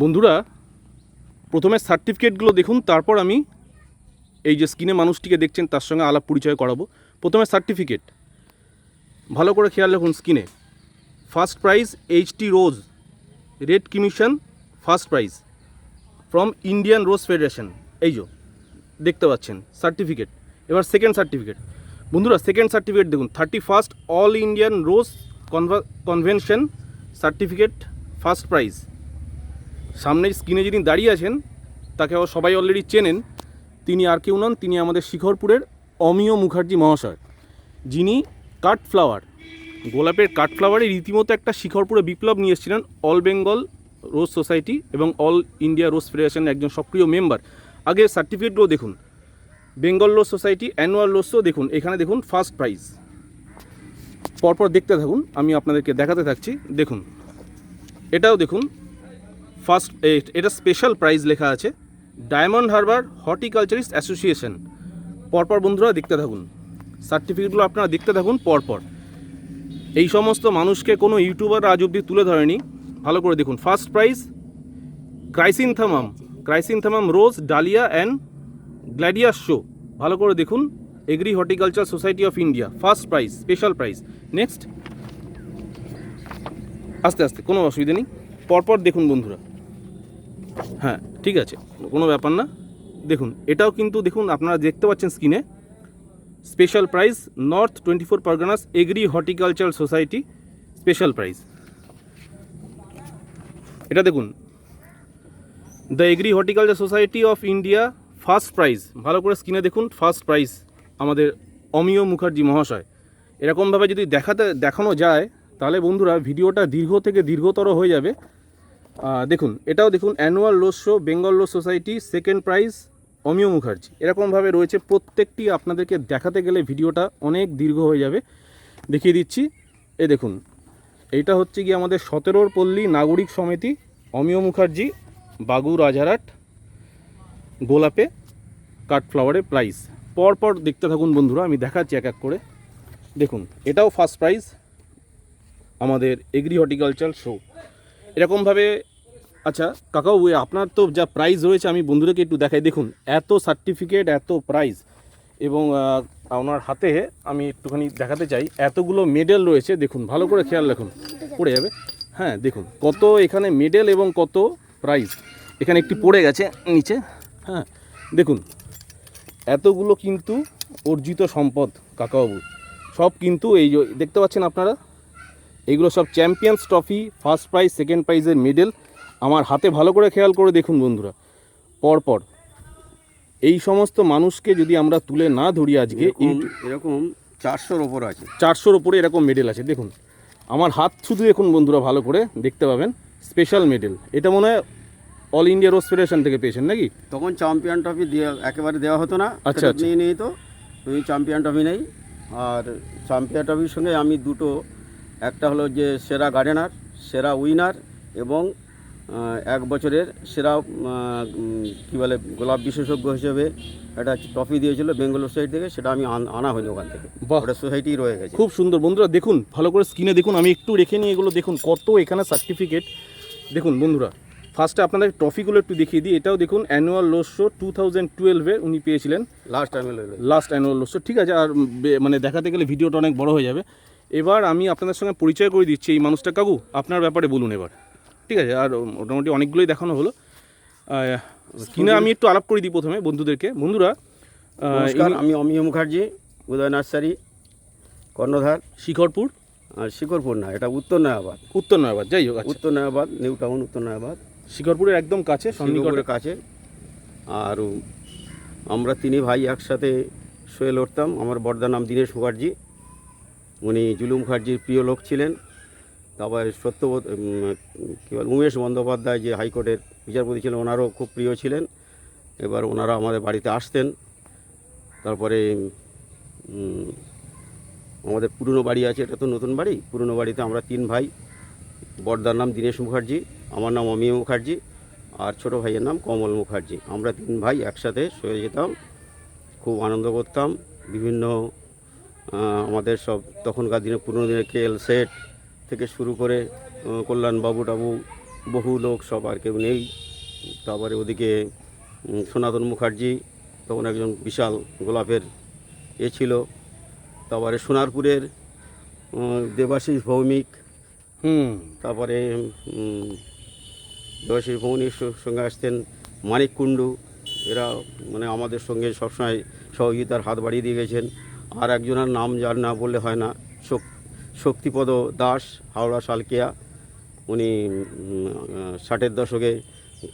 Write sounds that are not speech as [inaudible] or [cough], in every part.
বন্ধুরা, প্রথমে সার্টিফিকেটগুলো দেখুন, তারপর আমি এই যে স্ক্রিনে মানুষটিকে দেখছেন, তার সঙ্গে আলাপ পরিচয় করাবো। প্রথমে সার্টিফিকেট ভালো করে খেয়াল রাখুন স্কিনে first prize HT rose red commission first prize from Indian rose federation এই যে, দেখতে পাচ্ছেন সার্টিফিকেট এবার সেকেন্ড সার্টিফিকেট বন্ধুরা সেকেন্ড সার্টিফিকেট দেখুন। Thirty first all Indian rose convention certificate first prize সামনের স্ক্রিনে যিনি দাঁড়িয়ে আছেন, তাকে সবাই অলরেডি চেনেন, তিনি আর কেউ নন, তিনি আমাদের শিখরপুরের অমিয় মুখার্জি মহাশয়, যিনি কাঠফ্লাওয়ার, গোলাপের কাঠফ্লাওয়ারে রীতিমতো একটা শিখরপুরে বিপ্লব নিয়ে এসেছিলেন অল বেঙ্গল রোজ সোসাইটি এবং অল ইন্ডিয়া রোজ ফেডারেশনের একজন সক্রিয় মেম্বার আগে সার্টিফিকেটগুলো দেখুন বেঙ্গল রোজ সোসাইটি অ্যানুয়াল রোজও দেখুন, এখানে দেখুন ফার্স্ট প্রাইজ পরপর দেখতে থাকুন, আমি আপনাদেরকে দেখাতে থাকছি, দেখুন, এটাও দেখুন ফার্স্ট এটা স্পেশাল প্রাইজ লেখা আছে ডায়মন্ড হারবার হর্টিকালচারিস্ট অ্যাসোসিয়েশন পরপর বন্ধুরা দেখতে থাকুন। সার্টিফিকেটগুলো আপনারা দেখতে থাকুন পরপর। এই সমস্ত মানুষকে কোনো ইউটিউবার আজ অব্দি তুলে ধরেনি। ভালো করে দেখুন, first prize chrysanthemum chrysanthemum rose dahlia and gladiolus show ভালো করে দেখুন agri horticulture society of India first prize special prize next আস্তে আস্তে, কোনো অসুবিধা নেই। পরপর দেখুন বন্ধুরা। হ্যাঁ ঠিক আছে। কোনো ব্যাপার না। দেখুন, এটাও কিন্তু দেখুন, আপনারা দেখতে পাচ্ছেন স্ক্রিনে। Special prize north twenty four Parganas agri horticulture society special prize এটা দেখুন। The agri horticulture society of India, first prize ভালো করে স্ক্রিনে দেখুন, ফার্স্ট প্রাইজ আমাদের অমিয় মুখার্জি মহাশয়। এরকমভাবে যদি দেখাতে, দেখানো যায়, তাহলে বন্ধুরা, ভিডিওটা দীর্ঘ থেকে দীর্ঘতর হয়ে যাবে। দেখুন, এটাও দেখুন annual rose show Bengal rose society second prize Amiya Mukherjee. এরকমভাবে রয়েছে প্রত্যেকটি আপনাদেরকে দেখাতে গেলে ভিডিওটা অনেক দীর্ঘ হয়ে যাবে। দেখিয়ে দিচ্ছি। এ দেখুন, এইটা হচ্ছে কি আমাদের সতেরোর পল্লী নাগরিক সমিতি, অমিয় মুখার্জি, বাগু রাজারহাট, গোলাপে, কাঠফ্লাওয়ারে প্রাইজ। পরপর দেখতে থাকুন বন্ধুরা, আমি দেখাচ্ছি এক এক করে। দেখুন, এটাও ফার্স্ট প্রাইজ আমাদের এগ্রি হর্টিকালচার শো এরকমভাবে আচ্ছা ওই আপনার তো যা প্রাইজ রয়েছে, আমি বন্ধুদেরকে একটু দেখাই। দেখুন, এত সার্টিফিকেট এত প্রাইজ এবং ওনার হাতে আমি একটুখানি দেখাতে চাই। এতগুলো মেডেল রয়েছে, দেখুন, ভালো করে খেয়াল রাখুন। পড়ে যাবে? হ্যাঁ দেখুন, কত এখানে মেডেল এবং কত প্রাইজ এখানে একটি পড়ে গেছে, নিচে। হ্যাঁ দেখুন, এতগুলো কিন্তু অর্জিত সম্পদ, কাকাবাবু। সব কিন্তু এই দেখতে পাচ্ছেন আপনারা? এগুলো সব champions trophy first prize second প্রাইজের মেডেল আমার হাতে ভালো করে খেয়াল করে দেখুন বন্ধুরা। পরপর। এই সমস্ত মানুষকে যদি আমরা তুলে না ধরি আজকে এরকম চারশোর ওপর আছে। চারশোর ওপরে এরকম মেডেল আছে। দেখুন আমার হাত শুধু এখন বন্ধুরা ভালো করে দেখতে পাবেন। স্পেশাল মেডেল এটা মনে হয় অল ইন্ডিয়া রোজ ফেডারেশন থেকে পেয়েছেন নাকি? তখন চ্যাম্পিয়ন ট্রফি দেওয়া একেবারে দেওয়া হতো না। আচ্ছা, আচ্ছা। নিয়ে নিয়ে তো। চ্যাম্পিয়ন ট্রফি নেই। আর চ্যাম্পিয়ন ট্রফির সঙ্গে আমি দুটো একটা হলো যে সেরা গার্ডেনার সেরা উইনার এবং এক বছরের সেরা কী বলে গোলাপ বিশেষজ্ঞ হিসেবে একটা ট্রফি দিয়েছিল বেঙ্গল সোসাইটি থেকে সেটা আমি আন- হয়নি ওখান থেকে। বাহ। ওটা সোসাইটি রয়ে গেছে। খুব সুন্দর। বন্ধুরা দেখুন ভালো করে স্ক্রিনে দেখুন আমি একটু রেখে নিয়ে এগুলো। দেখুন কত এখানে সার্টিফিকেট দেখুন বন্ধুরা ফার্স্টে আপনাদের ট্রফিগুলো একটু দেখিয়ে দিই। এটাও দেখুন annual rose show two thousand টুয়েলভে উনি পেয়েছিলেন। Last annual last annual rose show ঠিক আছে আর মানে দেখাতে গেলে ভিডিওটা অনেক বড় হয়ে যাবে। এবার আমি আপনাদের সঙ্গে পরিচয় করে দিচ্ছি এই মানুষটা কাকু। আপনার ব্যাপারে বলুন এবার। ঠিক আছে? আর মোটামুটি অনেকগুলোই দেখানো হলো। কিনে আমি একটু আলাপ করে দিই প্রথমে বন্ধুদেরকে। বন্ধুরা আমি অমিয় মুখার্জি উদয় নার্সারি কর্ণধার। শিখরপুর? আর শিখরপুর না এটা উত্তর নয়াবাদ। উত্তর নয়াবাদ যাই হোক আচ্ছা। উত্তর নয়াবাদ নিউ টাউন উত্তর নয়াবাদ। শিখরপুরের একদম কাছে সন্নিকটে। সন্নিকটের কাছে। আর আমরা তিনি ভাই একসাথে শুয়ে লড়তাম। আমার বর্দার নাম দীনেশ মুখার্জি। উনি জুলু মুখার্জির প্রিয় লোক ছিলেন। তারপরে সত্যবোধ কী বল, উমেশ বন্দ্যোপাধ্যায় যে হাইকোর্টের বিচারপতি ছিলেন, ওনারও খুব প্রিয় ছিলেন। এবার ওনারা আমাদের বাড়িতে আসতেন। তারপরে আমাদের পুরনো বাড়ি আছে, এটা তো নতুন বাড়ি। পুরনো বাড়িতে আমরা তিন ভাই বড়দার নাম দীনেশ মুখার্জি, আমার নাম অমিয় মুখার্জি আর ছোট ভাইয়ের নাম কমল মুখার্জি। আমরা তিন ভাই একসাথে সরে যেতাম, খুব আনন্দ করতাম, বিভিন্ন আমাদের সব তখনকার দিনে পুরনো দিনে কেল সেট থেকে শুরু করে আহ, কল্যাণ বাবু টাবু বহু লোক সব আর কেউ নেই। তারপরে ওদিকে সনাতন মুখার্জি তখন একজন বিশাল গোলাপের এ ছিল। তারপরে সোনারপুরের দেবাশিস ভৌমিক। হুম। তারপরে দেবাশিস ভৌমিক সঙ্গে আসতেন মানিক কুণ্ডু। এরা মানে আমাদের সঙ্গে সবসময় সহযোগিতার হাত বাড়িয়ে দিয়ে গেছেন। আর একজনের নাম যার না বললে হয় না শক্তিপদ দাস, হাওড়া সালকিয়া। উনি ষাটের দশকে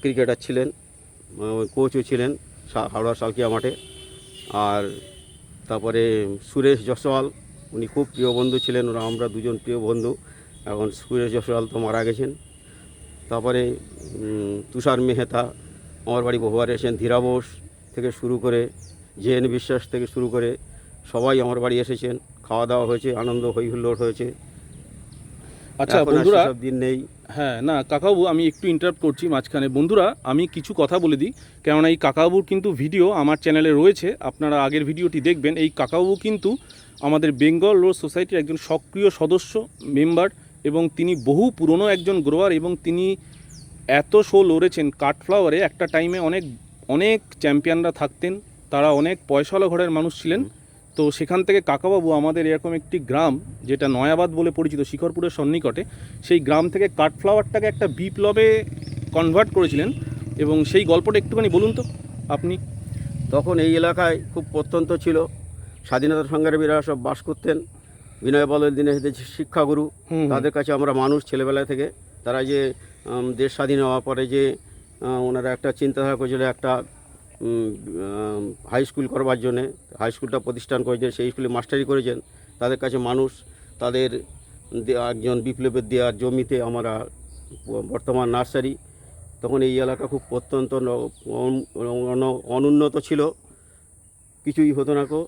ক্রিকেটার ছিলেন কোচও ছিলেন হাওড়া সালকিয়া মাঠে। আর তারপরে সুরেশ জসওয়াল উনি খুব প্রিয় বন্ধু ছিলেন, ওরা আমরা দুজন প্রিয় বন্ধু। এখন সুরেশ জসওয়াল তো মারা গেছেন। তারপরে তুষার মেহতা, আমার বাড়ি বহুবার এসেছেন, ধীরা বোস থেকে শুরু করে, জে এন বিশ্বাস থেকে শুরু করে সবাই আমার বাড়ি এসেছেন খাওয়া দাওয়া হয়েছে আনন্দ হই হুল্লোড় হয়েছে। আচ্ছা বন্ধুরা সেসব দিন নেই। হ্যাঁ না কাকাবু আমি একটু ইন্টারাপ্ট করছি মাঝখানে। বন্ধুরা আমি কিছু কথা বলে দিই কেননা এই কাকাবুর কিন্তু ভিডিও আমার চ্যানেলে রয়েছে। আপনারা আগের ভিডিওটি দেখবেন। এই কাকাবু কিন্তু আমাদের বেঙ্গল রোড সোসাইটির একজন সক্রিয় সদস্য মেম্বার এবং তিনি বহু পুরনো একজন গ্রোয়ার এবং তিনি এত শো লড়েছেন। কাঠফ্লাওয়ারে একটা টাইমে অনেক অনেক চ্যাম্পিয়নরা থাকতেন। তারা অনেক পয়সাওয়ালা ঘরের মানুষ ছিলেন। তো সেখান থেকে কাকাবাবু আমাদের এরকম একটি গ্রাম যেটা নয়াবাদ বলে পরিচিত শিখরপুরের সন্নিকটে সেই গ্রাম থেকে কাঠফ্লাওয়ারটাকে একটা বিপ্লবে কনভার্ট করেছিলেন এবং সেই গল্পটা একটুখানি বলুন তো। আপনি? তখন এই এলাকায় খুব প্রত্যন্ত ছিল। স্বাধীনতা সংগ্রামীরা সব বাস করতেন। বিনয় বলের দিনে শিক্ষাগুরু। তাদের কাছে আমরা মানুষ ছেলেবেলা থেকে। তারা যে দেশ স্বাধীন হওয়ার পরে যে ওনারা একটা চিন্তাধারা করেছিল একটা হাই স্কুল করবার জন্যে হাই স্কুলটা প্রতিষ্ঠান করেছেন, সেই স্কুলে মাস্টারি করেছেন। তাদের কাছে মানুষ, তাদের একজন বিপ্লবের দেওয়ার জমিতে আমরা বর্তমান নার্সারি। তখন এই এলাকা খুব অন- অনুন্নত ছিল। কিছুই হতো না কো।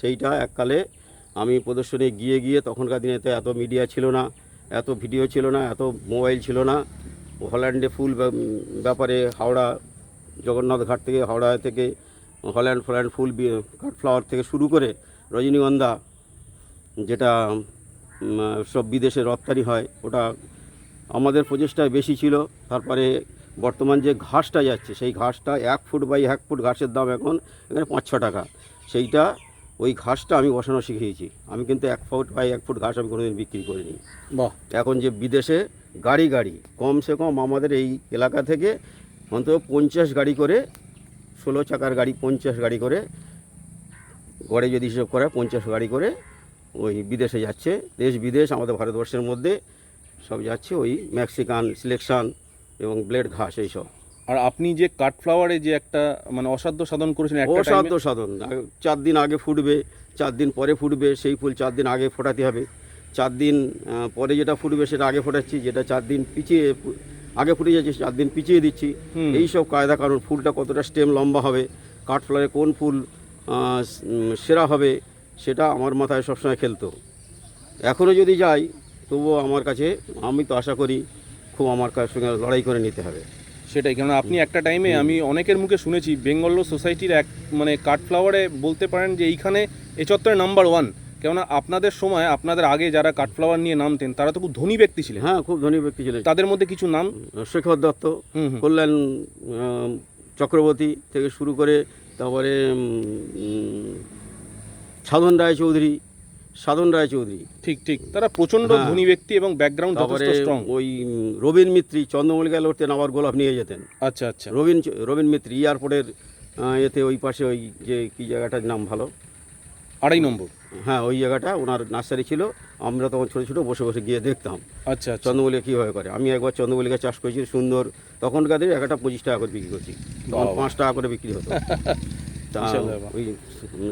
সেইটা এককালে আমি প্রদর্শনে গিয়ে গিয়ে তখনকার দিনে তো এত মিডিয়া ছিল না, এত ভিডিও ছিল না, এত মোবাইল ছিল না। হল্যান্ডে ফুল ব্যাপারে হাওড়া জগন্নাথ ঘাট থেকে হাওড়া থেকে হল্যান্ড ফল্যান্ড ফুল কাঠফ্লাওয়ার থেকে শুরু করে রজনীগন্ধা যেটা সব বিদেশে রপ্তানি হয় ওটা আমাদের প্রচেষ্টায় বেশি ছিল। তারপরে বর্তমান যে ঘাসটা যাচ্ছে সেই ঘাসটা এক ফুট বাই এক ফুট ঘাসের দাম এখন এখানে পাঁচ ছ টাকা। সেইটা ওই ঘাসটা আমি বসানো শিখিয়েছি। আমি কিন্তু এক ফুট বাই এক ফুট ঘাস আমি কোনোদিন বিক্রি করিনি। বাহ। এখন যে বিদেশে গাড়ি গাড়ি কমসে কম আমাদের এই এলাকা থেকে অন্তত পঞ্চাশ গাড়ি করে ষোলো চাকার গাড়ি পঞ্চাশ গাড়ি করে গড়ে যদি হিসেব করে পঞ্চাশ গাড়ি করে ওই বিদেশে যাচ্ছে। দেশ বিদেশ আমাদের ভারতবর্ষের মধ্যে সব যাচ্ছে ওই মেক্সিকান সিলেকশন এবং ব্লেড ঘাস এইসব। আর আপনি যে কাঠফ্লাওয়ারে যে একটা মানে অসাধ্য সাধন করেছেন একটা অসাধ্য সাধন। চার দিন আগে ফুটবে চার দিন পরে ফুটবে সেই ফুল চার দিন আগে ফোটাতে হবে। চার দিন পরে যেটা ফুটবে সেটা আগে ফোটাচ্ছি যেটা চার দিন পিছিয়ে আগে ফুটে যাচ্ছে চার দিন পিছিয়ে দিচ্ছি। এই সব কায়দা কারণ ফুলটা কতটা স্টেম লম্বা হবে কাঠফ্লারে কোন ফুল সেরা হবে সেটা আমার মাথায় সবসময় খেলতো। এখনও যদি যাই তবুও আমার কাছে আমি তো আশা করি খুব আমার কাছে সঙ্গে লড়াই করে নিতে হবে। সেটাই কারণ আপনি একটা টাইমে আমি অনেকের মুখে শুনেছি বেঙ্গল সোসাইটির এক মানে কাঠফ্লাওয়ারে বলতে পারেন যে এইখানে এ চত্বরে নাম্বার ওয়ান কেননা আপনাদের সময় আপনাদের আগে যারা কাঠফ্লাওয়ার নিয়ে নামতেন তারা তো খুব ধনী ব্যক্তি ছিলেন। হ্যাঁ খুব ধনী ব্যক্তি ছিলেন। তাদের মধ্যে কিছু নাম? শেখর দত্ত কল্যাণ চক্রবর্তী থেকে শুরু করে তারপরে সাধন রায় চৌধুরী সাধন রায় চৌধুরী ঠিক ঠিক। তারা প্রচণ্ড হ্যাঁ। ধনী ব্যক্তি এবং ব্যাকগ্রাউন্ড তারপরে যথেষ্ট স্ট্রং ওই রবীন মিত্রী চন্দ্রমল্লিকা লড়তেন আবার গোলাপ নিয়ে যেতেন। আচ্ছা আচ্ছা। রবীন রবীন মিত্রী এয়ারপোর্টের এতে ওই পাশে ওই যে কী জায়গাটার নাম ভালো? আড়াই নম্বর। হ্যাঁ ওই জায়গাটা ওনার নার্সারি ছিল আমরা তখন ছোটো ছোটো বসে বসে গিয়ে দেখতাম। আচ্ছা আচ্ছা। চন্দ্রমল্লিকা কীভাবে করে? আমি একবার চন্দ্রমল্লিকা চাষ করেছি সুন্দর। তখনকার দিনে একটা পঁচিশ টাকা করে বিক্রি করছি। তখন পাঁচ টাকা করে বিক্রি হতো। [laughs] তা ওই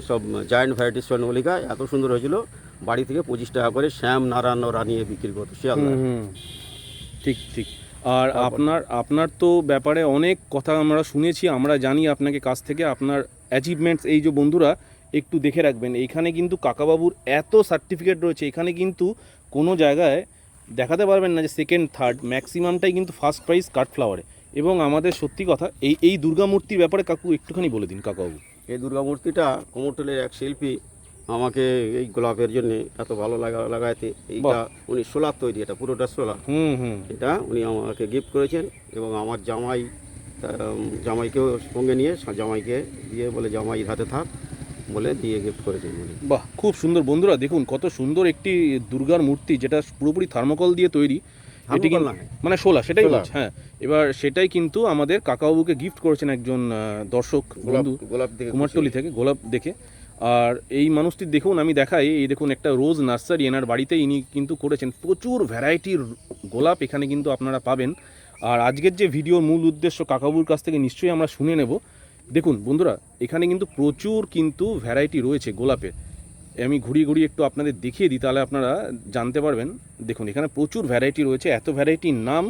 সব জায়েন্ট ভ্যারাইটিস চন্দ্রমল্লিকা এত সুন্দর হয়েছিল বাড়ি থেকে পঁচিশ টাকা করে শ্যাম নারায়ণ রানিয়ে বিক্রি করতো হুম। ঠিক ঠিক। আর আপনার আপনার তো ব্যাপারে অনেক কথা আমরা শুনেছি আমরা জানি আপনাকে কাছ থেকে আপনার অ্যাচিভমেন্টস এই যে বন্ধুরা একটু দেখে রাখবেন। এইখানে কিন্তু কাকাবাবুর এত সার্টিফিকেট রয়েছে এখানে কিন্তু কোনো জায়গায় দেখাতে পারবেন না যে সেকেন্ড থার্ড ম্যাক্সিমামটাই কিন্তু ফার্স্ট প্রাইজ কাঠফ্লাওয়ারে এবং আমাদের সত্যি কথা এই এই দুর্গা মূর্তির ব্যাপারে কাকু একটুখানি বলে দিন কাকাবাবু। এই দুর্গা মূর্তিটা কোমরটুলের এক শিল্পী আমাকে এই গোলাপের জন্য এত ভালো লাগা লাগাতে এইটা উনি সোলার তৈরি এটা পুরোটা সোলার। হুম হুম। এটা উনি আমাকে গিফট করেছেন এবং আমার জামাই জামাইকেও সঙ্গে নিয়ে জামাইকে দিয়ে বলে জামাই হাতে থাক। বলে দিয়ে গিফট করেছেন উনি। বাহ খুব সুন্দর। বন্ধুরা দেখুন কত সুন্দর একটি দুর্গার মূর্তি যেটা পুরোপুরি থার্মোকল দিয়ে তৈরি। এটি মানে শোলা সেটাই। বলছি হ্যাঁ। এবার সেটাই কিন্তু আমাদের কাকাবাবুকে গিফট করেছেন একজন দর্শক বন্ধু গোলাপ কুমারটলি থেকে গোলাপ দেখে। আর এই মানুষটি দেখুন আমি দেখাই এই দেখুন একটা রোজ নার্সারি এনার বাড়িতে ইনি কিন্তু করেছেন। প্রচুর ভ্যারাইটির গোলাপ এখানে কিন্তু আপনারা পাবেন। আর আজকের যে ভিডিওর মূল উদ্দেশ্য কাকাবুর কাছ থেকে নিশ্চয়ই আমরা শুনে নেব। দেখুন বন্ধুরা এখানে কিন্তু প্রচুর কিন্তু ভ্যারাইটি রয়েছে গোলাপের। আমি ঘুরিয়ে ঘুরিয়ে একটু আপনাদের দেখিয়ে দিই তাহলে আপনারা জানতে পারবেন। দেখুন এখানে প্রচুর ভ্যারাইটি রয়েছে এত ভ্যারাইটির নাম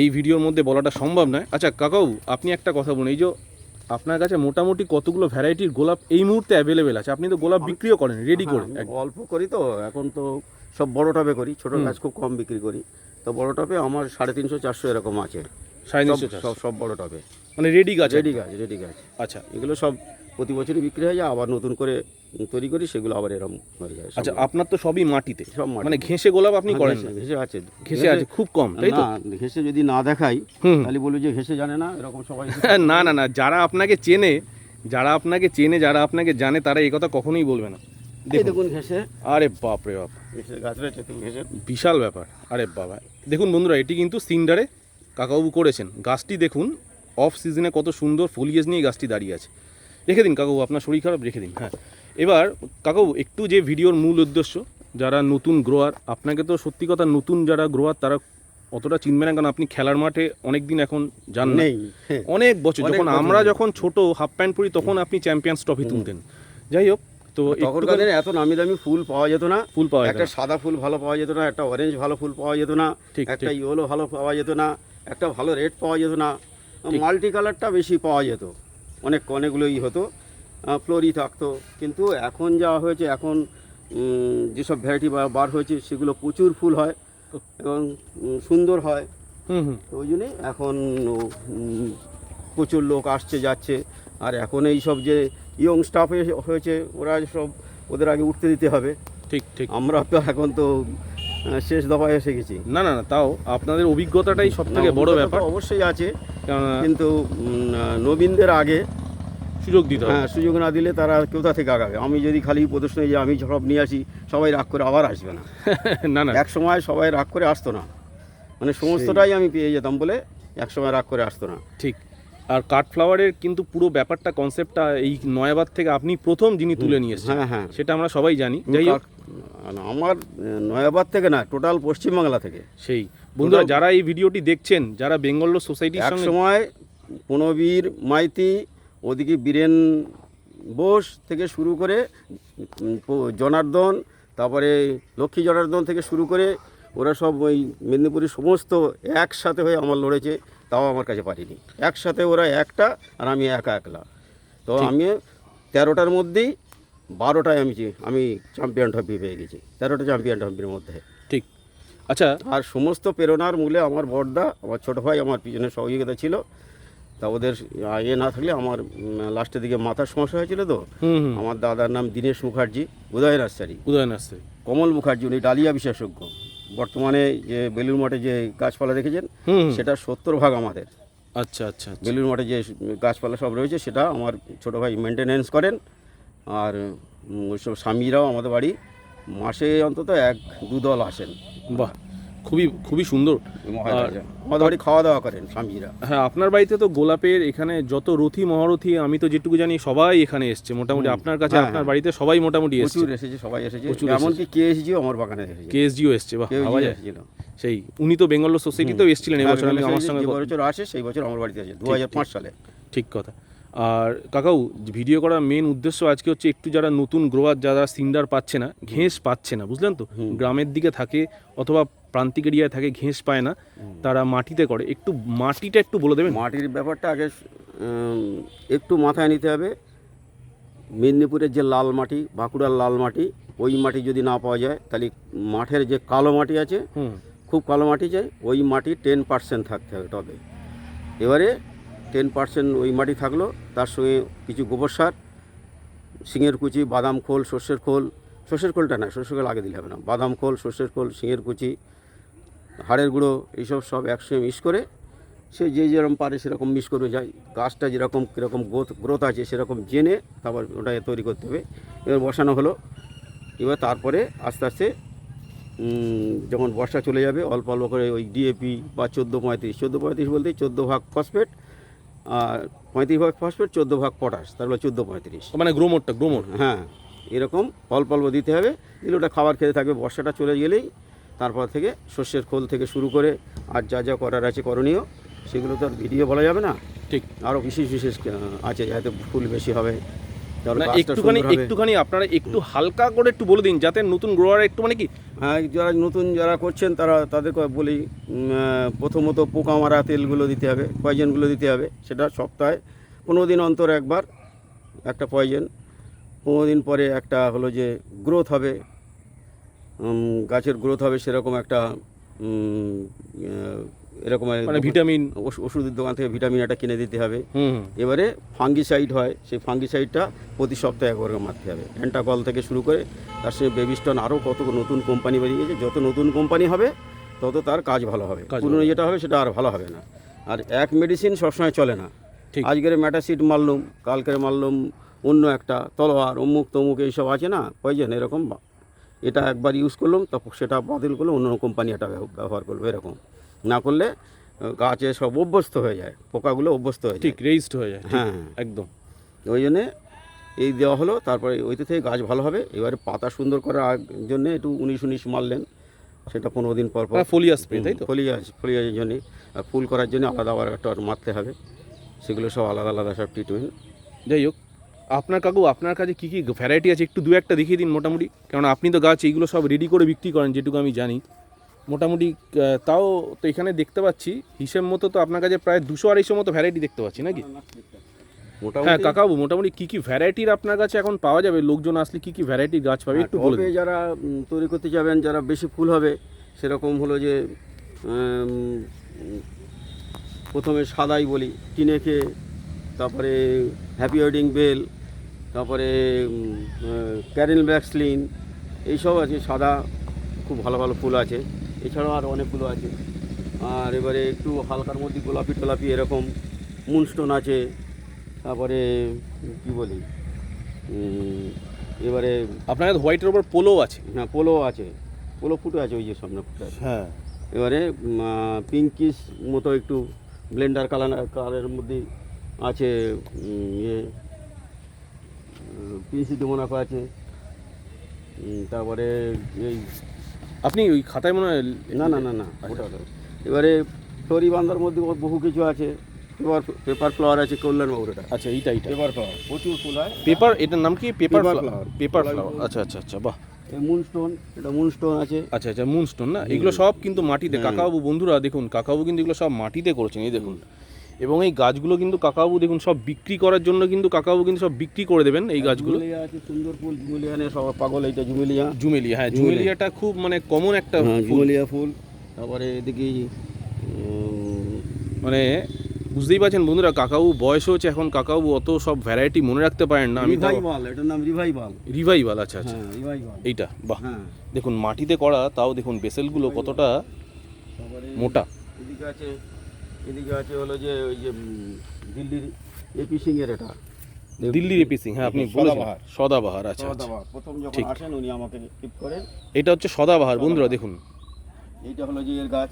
এই ভিডিওর মধ্যে বলাটা সম্ভব নয়। আচ্ছা কাকাউ আপনি একটা কথা বলুন এই যে আপনার কাছে মোটামুটি কতগুলো ভ্যারাইটির গোলাপ এই মুহূর্তে অ্যাভেলেবেল আছে? আপনি তো গোলাপ বিক্রিও করেন রেডি করে হ্যাঁ, অল্প করি তো এখন তো সব বড় টবে করি ছোটো গাছ খুব কম বিক্রি করি। তো বড় টবে আমার সাড়ে তিনশো চারশো এরকম আছে। সাড়ে সব চারশো। সব সব বড় টবে। মানে রেডি গাছ রেডি গাছ রেডি গাছ। আচ্ছা। এগুলো সব প্রতি বছরই বিক্রি হয়ে যায় আবার নতুন করে তৈরি করি সেগুলো আবার এরকম হয়ে যায় সব। আচ্ছা আপনার তো সবই মাটিতে। সব মাটিতে। মানে ঘেঁষে গোলাপ আপনি হ্যাঁ, করেন ঘেঁষে- না? ঘেঁষে আছে। ঘেঁষে আছে খুব কম তাই তো? না ঘেঁষে যদি না দেখাই হুম। তাহলে বলব যে ঘেঁষে জানে না এরকম সবাই [laughs] না না না যারা আপনাকে চেনে যারা আপনাকে চেনে যারা আপনাকে জানে তারা এই কথা কখনোই বলবে না। এই দেখুন। দেখুন ঘেঁষে। আরে বাপ রে বাপ। ঘেঁষে গাছ রয়েছে তো ঘেঁষে। বিশাল ব্যাপার। আরে বাবা। দেখুন বন্ধুরা এটি কিন্তু সিন্ডারে কাকাবাবু করেছেন। গাছটি দেখুন অফ সিজনে কত সুন্দর ফলিয়েজ নিয়ে গাছটি দাঁড়িয়ে আছে। রেখে দিন কাকাবু আপনার শরীর খারাপ রেখে দিন হ্যাঁ। এবার কাকাবু একটু যে ভিডিওর মূল উদ্দেশ্য যারা নতুন গ্রোয়ার আপনাকে তো সত্যি কথা নতুন যারা গ্রোয়ার তারা অতটা চিনবে না কারণ আপনি খেলার মাঠে অনেক দিন এখন যান নেই হ্যাঁ। অনেক বছর যখন আমরা যখন ছোট হাফ প্যান্ট পরি তখন আপনি চ্যাম্পিয়ন্স ট্রফি তুলতেন। যাই হোক তো তখনকার দিনে এত নামি দামি ফুল পাওয়া যেত না। ফুল পাওয়া যেত একটা সাদা ফুল ভালো পাওয়া যেত না একটা অরেঞ্জ ভালো ফুল পাওয়া যেত না ঠিক, একটা ইয়েলো ভালো পাওয়া যেত না। একটা ভালো রেট পাওয়া যেত না। মাল্টি কালারটা বেশি পাওয়া যেত। অনেক অনেকগুলোই হতো। ফ্লোরি থাকতো। কিন্তু এখন যা হয়েছে এখন যেসব ভ্যারাইটি বার হয়েছে সেগুলো প্রচুর ফুল হয় এবং সুন্দর হয়। ওই জন্যই এখন প্রচুর লোক আসছে যাচ্ছে। আর এখন এই সব যে ইয়ং স্টাফ হয়েছে ওরা সব ওদের আগে উঠতে দিতে হবে। ঠিক ঠিক। আমরা তো এখন তো শেষ দফায় এসে গেছি। না না না তাও আপনাদের অভিজ্ঞতাটাই সব থেকে বড় ব্যাপার। অবশ্যই আছে কিন্তু নবীনদের আগে সুযোগ দিতে হ্যাঁ সুযোগ না দিলে তারা কোথা থেকে আগাবে? আমি যদি খালি প্রদর্শনী যে আমি সব নিয়ে আসি সবাই রাগ করে আবার আসবে না। [laughs] না না। এক সময় সবাই রাগ করে আসতো না। মানে সমস্তটাই আমি পেয়ে যেতাম বলে এক সময় রাগ করে আসতো না। ঠিক। আর কাঠফ্লাওয়ারের কিন্তু পুরো ব্যাপারটা কনসেপ্টটা এই নয়াবাদ থেকে আপনি প্রথম যিনি তুলে নিয়ে এসেছেন হ্যাঁ হ্যাঁ। সেটা আমরা সবাই জানি। যাই হোক আমার নয়াবাদ থেকে না টোটাল পশ্চিমবাংলা থেকে। সেই। বন্ধুরা যারা এই ভিডিওটি দেখছেন যারা বেঙ্গল সোসাইটির এক সঙ্গে সময় প্রণবীর মাইতি ওদিকে বীরেন বোস থেকে শুরু করে জনার্দন তারপরে লক্ষ্মী জনার্দন থেকে শুরু করে ওরা সব ওই মেদিনীপুরের সমস্ত একসাথে হয়ে আমার লড়েছে তাও আমার কাছে পারিনি একসাথে ওরা একটা আর আমি একা একলা। তো আমি তেরোটার মধ্যেই বারোটায় আমি আমি চ্যাম্পিয়ন ট্রফি পেয়ে গেছি তেরোটা চ্যাম্পিয়ন ট্রফির মধ্যে। ঠিক। আচ্ছা। আর সমস্ত প্রেরণার মূলে আমার বড়দা আমার ছোটো ভাই আমার পিছনে সহযোগিতা ছিল। তা ওদের ইয়ে না থাকলে আমার লাস্টের দিকে মাথার সমস্যা হয়েছিল তো। আমার দাদার নাম দীনেশ মুখার্জি উদয় নার্সারি। উদয় নার্সারি। কমল মুখার্জি উনি ডালিয়া বিশেষজ্ঞ। বর্তমানে যে বেলুর মঠে যে গাছপালা দেখেছেন। সেটা সত্তর ভাগ আমাদের। আচ্ছা আচ্ছা আচ্ছা। বেলুর মঠে যে গাছপালা সব রয়েছে সেটা আমার ছোটো ভাই মেনটেনেন্স করেন। আর ওইসব স্বামীরাও আমাদের বাড়ি মাসে অন্তত এক দু দল আসেন। বাহ খুবই খুবই সুন্দর। আমাদের বাড়ি খাওয়া দাওয়া করেন স্বামীরা। হ্যাঁ আপনার বাড়িতে তো গোলাপের এখানে যত রথি মহারথী আমি তো যেটুকু জানি সবাই এখানে এসছে। মোটামুটি আপনার কাছে হ্যাঁ, আপনার হ্যাঁ। বাড়িতে সবাই মোটামুটি এসছে প্রচুর এসেছে। সবাই এসেছে। এমনকি কে এসেছিও আমার বাগানে এসেছে। কেএসজিও এসছে যায় এসেছিল। সেই উনি তো বেঙ্গল সোসাইটিতেও এসেছিলেন এবছর আমি আমার সঙ্গে বছর আসে সেই বছর আমার বাড়িতে আছে দু সালে। ঠিক কথা। আর কাকাউ ভিডিও করার মেন উদ্দেশ্য আজকে হচ্ছে একটু যারা নতুন গ্রোয়ার যারা সিন্ডার পাচ্ছে না ঘেঁস পাচ্ছে না বুঝলেন তো? গ্রামের দিকে থাকে অথবা প্রান্তিক এরিয়ায় থাকে ঘেঁস পায় না তারা মাটিতে করে। একটু মাটিটা একটু বলে দেবেন? মাটির ব্যাপারটা আগে একটু মাথায় নিতে হবে। মেদিনীপুরের যে লাল মাটি বাঁকুড়ার লাল মাটি ওই মাটি যদি না পাওয়া যায় তাহলে মাঠের যে কালো মাটি আছে খুব কালো মাটি চাই ওই মাটি টেন পার্সেন্ট থাকতে হবে টবে। এবারে টেন পার্সেন্ট ওই মাটি থাকল, তার সঙ্গে কিছু গোবর সার, শিঙের কুচি, বাদাম খোল, সর্ষের খোল, সর্ষের খোলটা না, সর্ষের খোল আগে দিলে হবে না, বাদাম খোল, সর্ষের খোল, শিঙের কুচি, হাড়ের গুঁড়ো, এইসব সব একসঙ্গে মিক্স করে সে যে যেরকম পারে সেরকম মিক্স করে যায়। গাছটা যেরকম, কীরকম গ্রোথ গ্রোথ আছে সেরকম জেনে তারপর ওটা তৈরি করতে হবে। এবার বসানো হলো। এবার তারপরে আস্তে আস্তে যখন বর্ষা চলে যাবে, অল্প অল্প করে ওই ডিএপি বা চোদ্দ পঁয়ত্রিশ চোদ্দ পঁয়ত্রিশ বলতে চোদ্দ ভাগ ফসফেট পঁয়ত্রিশ ভাগ ফসফেট চোদ্দ ভাগ পটাশ। তারপরে চোদ্দ পঁয়ত্রিশ। মানে গ্রোমরটা গ্রোমোর। হ্যাঁ এরকম অল্প অল্প দিতে হবে। দিলে ওটা খাবার খেতে থাকবে বর্ষাটা চলে গেলেই। তারপর থেকে শস্যের খোল থেকে শুরু করে আর যা যা করার আছে করণীয় সেগুলো তো আর ভিডিও বলা যাবে না। ঠিক। আরও বিশেষ বিশেষ আছে যাতে ফুল বেশি হবে। একটুখানি সুন্দর হবে। একটুখানি আপনারা একটু হালকা করে একটু বলে দিন যাতে নতুন গ্রোয়ার একটু মানে কি হ্যাঁ যারা নতুন যারা করছেন তারা তাদেরকে বলি প্রথমত পোকা মারা তেলগুলো দিতে হবে পয়জনগুলো দিতে হবে সেটা সপ্তাহে পনেরো দিন অন্তর একবার একটা পয়জন পনেরো দিন পরে একটা হলো যে গ্রোথ হবে গাছের গ্রোথ হবে সেরকম একটা এরকম মানে ভিটামিন ওষ- ওষুধের দোকান থেকে ভিটামিন একটা কিনে দিতে হবে। এবারে ফাঙ্গিসাইড হয় সেই ফাঙ্গিসাইডটা প্রতি সপ্তাহে একবার মারতে হবে। অ্যান্টাকল থেকে শুরু করে তার সঙ্গে বেবিস্টন আরও কত নতুন কোম্পানি বেরিয়ে গেছে যত নতুন কোম্পানি হবে তত তার কাজ ভালো হবে। পুরনো যেটা হবে সেটা আর ভালো হবে না। আর এক মেডিসিন সবসময় চলে না। ঠিক। আজকের ম্যাটাসিড মারলুম কালকের মারলুম অন্য একটা তলোয়ার অমুক তমুক এইসব আছে না পয়জন এরকম? এটা একবার ইউজ করলাম তারপর সেটা বাতিল করলে অন্য কোম্পানি এটা ব্যবহার করবে এরকম। না করলে গাছে সব অভ্যস্ত হয়ে যায় পোকাগুলো অভ্যস্ত হয়ে ঠিক রেজিস্ট হয়ে যায় হ্যাঁ। একদম। ওই জন্যে এই দেওয়া হলো তারপরে ওইতে থেকে গাছ ভালো হবে। এবারে পাতা সুন্দর করার জন্য একটু উনিশ উনিশ মারলেন সেটা পনেরো দিন পর পর। ফোলিয়া স্প্রে তাই তো? ফলিয়াজ ফলিয়াজের জন্যে আর ফুল করার জন্য আলাদা আবার একটা মারতে হবে। সেগুলো সব আলাদা আলাদা সব ট্রিটমেন্ট যাই হোক আপনার কাকু আপনার কাছে কী কী ভ্যারাইটি আছে? একটু দু একটা দেখিয়ে দিন মোটামুটি। কারণ আপনি তো গাছ এইগুলো সব রেডি করে বিক্রি করেন যেটুকু আমি জানি। মোটামুটি তাও তো এখানে দেখতে পাচ্ছি। হিসেব মতো তো আপনার কাছে প্রায় দুশো আড়াইশো মতো ভ্যারাইটি দেখতে পাচ্ছি নাকি? হ্যাঁ কাকাবু মোটামুটি কী কী ভ্যারাইটির আপনার কাছে এখন পাওয়া যাবে? লোকজন আসলে কী কী ভ্যারাইটির গাছ পাবে? একটু বলে টবে দিন। যারা তৈরি করতে যাবেন যারা বেশি ফুল হবে সেরকম হলো যে প্রথমে সাদাই বলি টিনেকে তারপরে হ্যাপি ওয়েডিং বেল তারপরে ক্যারেল ব্যাক্সলিন এইসব আছে সাদা খুব ভালো ভালো ফুল আছে। এছাড়াও আর অনেকগুলো আছে। আর এবারে একটু হালকার মধ্যে গোলাপি টোলাপি এরকম মুনস্টোন আছে। তারপরে কি বলি? এবারে আপনার কাছে হোয়াইটের ওপর পোলো আছে? হ্যাঁ পোলো আছে। পোলো ফুটে আছে ওই যে সামনে ফুটে আছে। হ্যাঁ। এবারে পিঙ্কিস মতো একটু ব্লেন্ডার কালার কালারের মধ্যে আছে ইয়ে পিসি মোনাকো আছে। তারপরে এই আপনি ওই খাতায় মনে হয় না না না না। ওটা এবারে তরি বান্দার মধ্যে বহু কিছু আছে। পেপার পেপার ফ্লাওয়ার আছে কল্যাণবাবুর এটা। আচ্ছা এইটা এইটা। পেপার ফ্লাওয়ার প্রচুর ফুল হয়। পেপার এটার নাম কি? Paper flower. Paper flower. আচ্ছা আচ্ছা আচ্ছা বাহ। মুনস্টোন এটা মুনস্টোন আছে। আচ্ছা আচ্ছা মুনস্টোন না? এগুলো সব কিন্তু মাটিতে হুম। কাকাবাবু বন্ধুরা দেখুন কাকাবাবু কিন্তু এগুলো সব মাটিতে করেছেন এই দেখুন। এবং এই গাছগুলো কিন্তু কাকাবাবু দেখুন সব বিক্রি করার জন্য কিন্তু কাকাবাবু কিন্তু সব বিক্রি করে দেবেন এই গাছগুলো। সুন্দর ফুল জুমেলিয়া সব পাগল এইটা জুমেলিয়া জুমেলিয়া হ্যাঁ জুমেলিয়া। জুমেলিয়াটা খুব মানে কমন একটা হ্যাঁ জুমেলিয়া ফুল। তারপরে এদিকে মানে বুঝতেই পারছেন বন্ধুরা কাকাবু বয়স হচ্ছে এখন কাকাবু অত সব ভ্যারাইটি মনে রাখতে পারেন না আমি রিভাইভাল এটার নাম রিভাইভাল রিভাইভাল আচ্ছা আচ্ছা। হ্যাঁ রিভাইভাল এইটা বাহ। হ্যাঁ। দেখুন মাটিতে করা তাও দেখুন বেসেলগুলো কতটা মোটা। এদিকে আছে এদিকে আছে হলো যে ওই যে দিল্লির এপি সিং এর এটা। দিল্লির এপি সিং হ্যাঁ আপনি সদাবাহার। সদাবাহার আচ্ছা আচ্ছা। সদাবাহার। প্রথম যখন আসেন উনি আমাকে টিপ করেন। এটা হচ্ছে সদাবাহার বন্ধুরা দেখুন। এইটা হলো যে এর গাছ।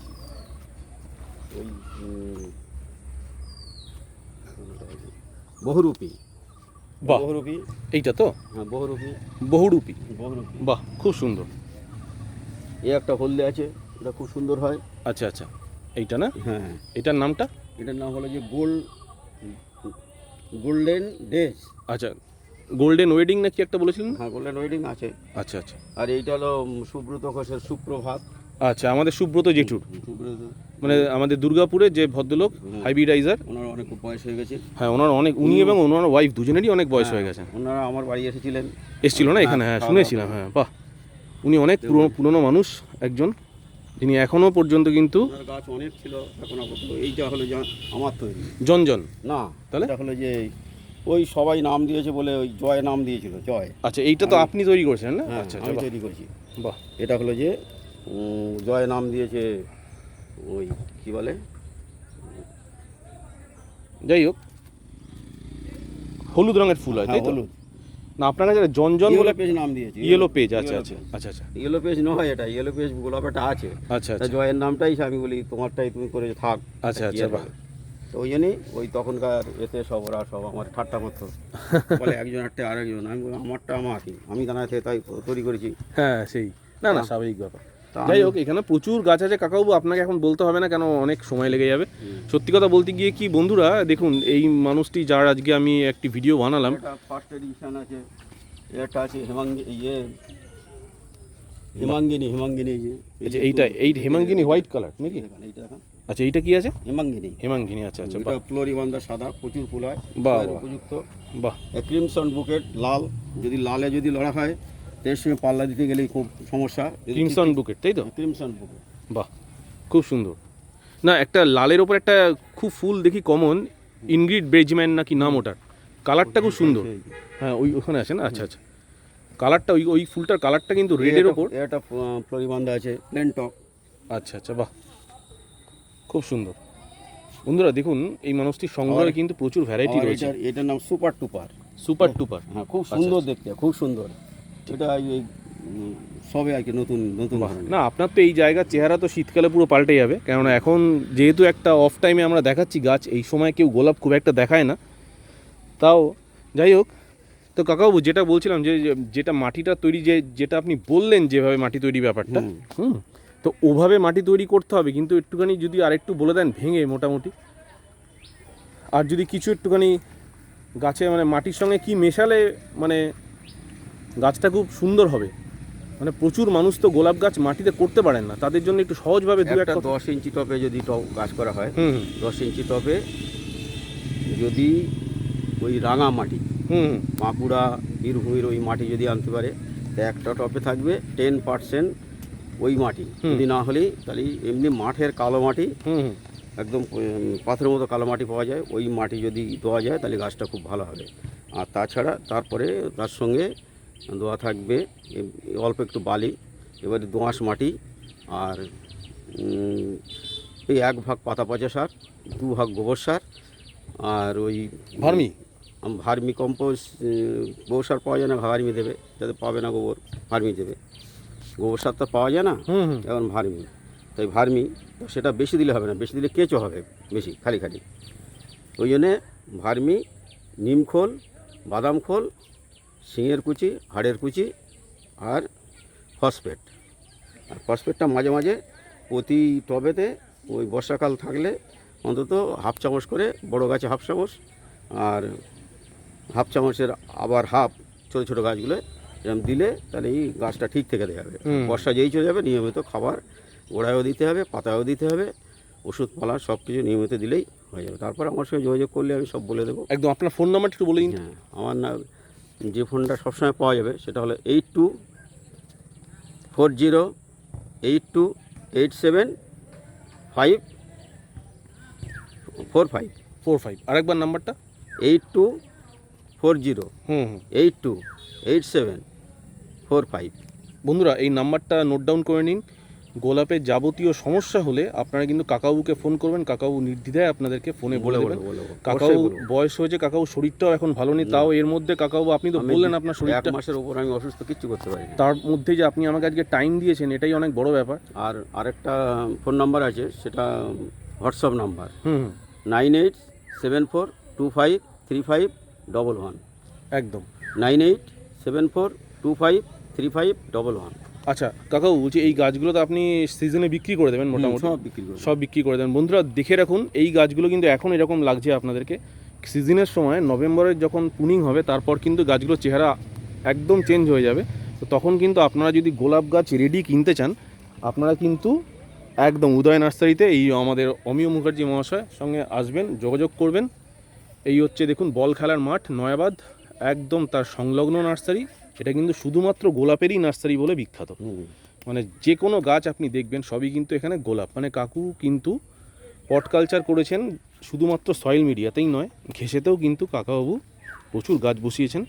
ওই বহুরূপী। বাহ বহুরূপী। এইটা তো? হ্যাঁ বহুরূপী। বহুরূপী। বহুরূপী। বাহ খুব সুন্দর। এই একটা হলদে আছে এটা খুব সুন্দর হয়। আচ্ছা আচ্ছা। এইটা না? হ্যাঁ। এটার নামটা? এটার নাম হলো যে গোল্ড গোল্ডেন ডেজ। আচ্ছা গোল্ডেন ওয়েডিং নাকি একটা বলেছিলেন? হ্যাঁ গোল্ডেন ওয়েডিং আছে। আচ্ছা আচ্ছা। আর এইটা হলো সুব্রত ঘোষের সুপ্রভাত। আচ্ছা আমাদের সুব্রত জেঠুর সুব্রত। মানে আমাদের দুর্গাপুরে যে ভদ্রলোক। হাইব্রিডাইজার। ওনার অনেক বয়স হয়ে গেছে। হ্যাঁ ওনার অনেক উনি এবং ওনার ওয়াইফ দুজনেরই অনেক বয়স হয়ে গেছে। হ্যাঁ, ওনারা আমার বাড়ি এসেছিলেন। এসছিল না এখানে? হ্যাঁ শুনেছিলাম হ্যাঁ বাহ। উনি অনেক পুরনো পুরনো মানুষ একজন। যিনি এখনও পর্যন্ত কিন্তু গাছ অনেক ছিল এখন আপাতত এইটা হলো যে আমার তৈরি। জনজন না তাহলে? এটা হলো যে ওই সবাই নাম দিয়েছে বলে ওই জয় নাম দিয়েছিল জয়। আচ্ছা এইটা তো আপনি তৈরি করেছেন না? হ্যাঁ আচ্ছা আমি আচ্ছা তৈরি করেছি। বাহ। এটা হলো যে উম, জয় নাম দিয়েছে ওই কি বলে? যাই হোক হলুদ রঙের ফুল হয় তাই হ্যাঁ, তো? হলুদ। না আপনারা যারা জনজন বলে পেজ নাম দিয়েছে ইয়েলো পেজ আচ্ছা আচ্ছা আচ্ছা আচ্ছা। ইয়েলো পেজ নয় এটা ইয়েলো পেজ গোলাপটা আছে। আচ্ছা আচ্ছা। জয়ের নামটাই আমি বলি তোমারটাই তুমি করে থাক। আচ্ছা, আচ্ছা, বাহ। তো ওই জন্যই ওই তখনকার এতে সব ওরা সব আমার ঠাট্টা করতো। বলে একজন একটা আরেকজন আমি বলি আমারটা আমার আমি জানাতে তাই তৈরি করেছি। হ্যাঁ সেই। না না হ্যাঁ। স্বাভাবিক ব্যাপার। যাই হোক এখানে প্রচুর গাছ আছে। কাকাবাবু আপনাকে এখন বলতে হবে না কেন অনেক সময় লেগে যাবে। সত্যি কথা বলতে গিয়ে কি বন্ধুরা দেখুন এই মানুষটি যার আজকে আমি একটি ভিডিও বানালাম। ফার্স্ট এডিশন আছে। এটা আছে হেমাঙ্গি ইয়ে হেমাঙ্গিনী হেমাঙ্গিনী আচ্ছা এইটা এই হেমাঙ্গিনী হোয়াইট কালার নাকি? আচ্ছা এইটা কি আছে? হেমাঙ্গিনী। হেমাঙ্গিনী আচ্ছা আচ্ছা এটা ফ্লোরিবান্ধা সাদা প্রচুর ফুল হয়। বাহ। উপযুক্ত। বাহ। ক্রিমসন বুকেট লাল যদি লালে যদি লড়া হয় এর সঙ্গে পাল্লা দিতে গেলেই খুব সমস্যা। ক্রিমসন বুকেট তাই তো? ক্রিমসন বুকেট বাহ খুব সুন্দর। না একটা লালের ওপর একটা খুব ফুল দেখি কমন ইনগ্রিড ব্রেজম্যান নাকি নাম ওটার। কালারটা খুব সুন্দর। হ্যাঁ ওই ওখানে আছে না? আচ্ছা আচ্ছা। কালারটা ওই ওই ফুলটার কালারটা কিন্তু রেডের ওপর। এটা ফ্লোরিবান্ধা আছে প্লেন টপ আচ্ছা আচ্ছা বাহ। খুব সুন্দর। বন্ধুরা দেখুন এই মানুষটির সংগ্রহে কিন্তু প্রচুর ভ্যারাইটি রয়েছে। এটার এটার নাম সুপার টুপার। সুপার টুপার। হ্যাঁ খুব সুন্দর দেখতে খুব সুন্দর। এটা এই সবে আর কি নতুন নতুন না আপনার তো এই জায়গার চেহারা তো শীতকালে পুরো পাল্টে যাবে। কেননা এখন যেহেতু একটা অফ টাইমে আমরা দেখাচ্ছি গাছ এই সময় কেউ গোলাপ খুব একটা দেখায় না। তাও যাই হোক তো কাকাবাবু যেটা বলছিলাম যে যেটা মাটিটা তৈরি যে যেটা আপনি বললেন যেভাবে মাটি তৈরি ব্যাপারটা হুম। হুম তো ওভাবে মাটি তৈরি করতে হবে কিন্তু একটুখানি যদি আরেকটু বলে দেন ভেঙে মোটামুটি। আর যদি কিছু একটুখানি গাছে মানে মাটির সঙ্গে কি মেশালে মানে গাছটা খুব সুন্দর হবে। মানে প্রচুর মানুষ তো গোলাপ গাছ মাটিতে করতে পারেন না। তাদের জন্য একটু সহজভাবে দু একটা দশ ইঞ্চি টপে যদি টপ গাছ করা হয় দশ ইঞ্চি টপে যদি ওই রাঙা মাটি হুম। বাঁকুড়া বীরভূমির ওই মাটি যদি আনতে পারে তা একটা টপে থাকবে টেন পার্সেন্ট ওই মাটি। যদি না হলেই তাহলে এমনি মাঠের কালো মাটি। একদম পাথরের মতো কালো মাটি পাওয়া যায়। ওই মাটি যদি দেওয়া যায় তাহলে গাছটা খুব ভালো হবে। আর তাছাড়া তারপরে তার সঙ্গে দেওয়া থাকবে অল্প একটু বালি এবারে দোঁয়াশ মাটি আর এই এক ভাগ পাতা পচা সার দু ভাগ গোবর সার আর ওই ভার্মি? ভার্মি কম্পোস্ট গোবর সার পাওয়া যায় না ভার্মি দেবে যাতে পাবে না গোবর ভার্মি দেবে। গোবর সার তো পাওয়া যায় না এখন ভার্মি। তাই ভার্মি তো সেটা বেশি দিলে হবে না বেশি দিলে কেঁচো হবে বেশি খালি খালি। ওই জন্যে ভার্মি নিম খোল বাদাম খোল শিঙের কুচি হাড়ের কুচি আর ফসফেট। আর ফসফেটটা মাঝে মাঝে প্রতি টবেতে ওই বর্ষাকাল থাকলে অন্তত হাফ চামচ করে বড় গাছে হাফ চামচ আর হাফ চামচের আবার হাফ ছোটো ছোটো গাছগুলো এরকম দিলে তাহলে এই গাছটা ঠিক থেকে দেওয়া যাবে। বর্ষা যেই চলে যাবে নিয়মিত খাবার গোড়ায়ও দিতে হবে পাতায়ও দিতে হবে ওষুধ পালা সব কিছু নিয়মিত দিলেই হয়ে যাবে। তারপর আমার সঙ্গে যোগাযোগ করলে আমি সব বলে দেবো। একদম আপনার ফোন নাম্বারটা একটু বলে দিন। হ্যাঁ আমার না যে ফোনটা সবসময় পাওয়া যাবে সেটা হলো eight two four zero eight two eight seven five four five. Four five. আরেকবার নাম্বারটা? Eight two four zero hmm hmm. Eight two eight seven four five. বন্ধুরা এই নাম্বারটা নোট ডাউন করে নিন। গোলাপের যাবতীয় সমস্যা হলে আপনারা কিন্তু কাকাবুকে ফোন করবেন কাকাবু নির্দ্বিধায় আপনাদেরকে ফোনে বলে দেবেন। কাকাবু বয়স হয়েছে কাকাবু শরীরটাও এখন ভালো নেই তাও এর মধ্যে কাকাবু আপনি তো বললেন আপনার এক শরীরটা। মাসের উপর আমি অসুস্থ কিচ্ছু করতে পারি তার মধ্যে যে আপনি আমাকে আজকে টাইম দিয়েছেন এটাই অনেক বড় ব্যাপার। আর আরেকটা ফোন নাম্বার আছে সেটা WhatsApp number hmm, nine eight seven four two five three five double one একদম। Nine eight seven four two five three five double one আচ্ছা কাকাবু বলছি এই গাছগুলো তো আপনি সিজনে বিক্রি করে দেবেন মোটামুটি? সব বিক্রি করব সব বিক্রি করে দেবেন বন্ধুরা দেখে রাখুন এই গাছগুলো কিন্তু এখন এরকম লাগছে আপনাদেরকে। সিজনের সময় নভেম্বরের যখন পুনিং হবে তারপর কিন্তু গাছগুলোর চেহারা একদম চেঞ্জ হয়ে যাবে। তো তখন কিন্তু আপনারা যদি গোলাপ গাছ রেডি কিনতে চান আপনারা কিন্তু একদম উদয় নার্সারিতে এই আমাদের অমিয় মুখার্জি মহাশয় সঙ্গে আসবেন যোগাযোগ করবেন। এই হচ্ছে দেখুন বল খেলার মাঠ নয়াবাদ একদম তার সংলগ্ন নার্সারি। এটা কিন্তু শুধুমাত্র গোলাপেরই নার্সারি বলে বিখ্যাত। মানে যে কোনো গাছ আপনি দেখবেন সবই কিন্তু এখানে গোলাপ। মানে কাকু কিন্তু পট কালচার করেছেন শুধুমাত্র সয়েল মিডিয়াতেই নয় ঘেসেতেও কিন্তু কাকাবাবু প্রচুর গাছ বসিয়েছেন।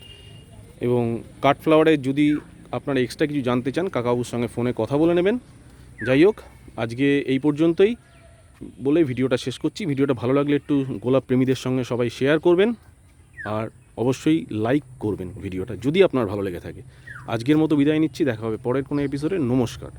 এবং কাঠফ্লাওয়ারে যদি আপনারা এক্সট্রা কিছু জানতে চান কাকাবাবুর সঙ্গে ফোনে কথা বলে নেবেন। যাই হোক আজকে এই পর্যন্তই বলে ভিডিওটা শেষ করছি। ভিডিওটা ভালো লাগলে একটু গোলাপ প্রেমীদের সঙ্গে সবাই শেয়ার করবেন। আর অবশ্যই লাইক করবেন ভিডিওটা, যদি আপনার ভালো লেগে থাকে। আজকের মতো বিদায় নিচ্ছি, দেখা হবে পরের কোনো এপিসোডে নমস্কার।